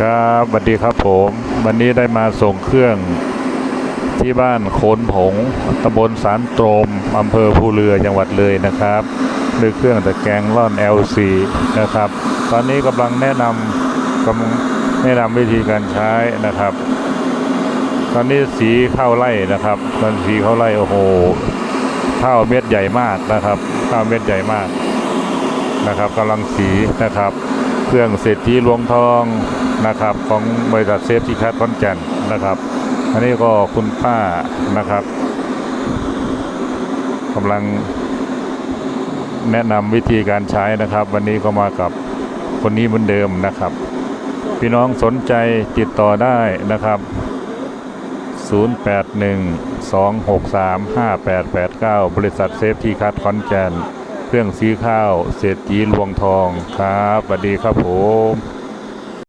ครับสวัสดีครับผม วันนี้ได้มาส่งเครื่องที่บ้านโคนผงตำบลสารตรมอำเภอภูเรือจังหวัดเลยนะครับด้วยเครื่องตะแกรงร่อน LC นะครับ ตอนนี้กำลังแนะนำกำลังแนะนำวิธีการใช้นะครับ ตอนนี้สีข้าวไร่นะครับตอนสีข้าวไร่โอ้โหข้าวเม็ดใหญ่มากนะครับข้าวเม็ดใหญ่มากนะครับกำลังสีนะครับ เครื่องเศรษฐีหลวงทองนะครับ ของบริษัทเซฟที่คัดคอนแก่นนะครับ อันนี้ก็คุณป้านะครับกำลังแนะนำวิธีการใช้นะครับ วันนี้ก็มากับคนนี้เหมือนเดิมนะครับ พี่น้องสนใจติดต่อได้นะครับ 0812635889 บริษัทเซฟที่คัดคอนแกน เครื่องสีข้าว เศรษฐีลวงทองครับสวัสดีครับผม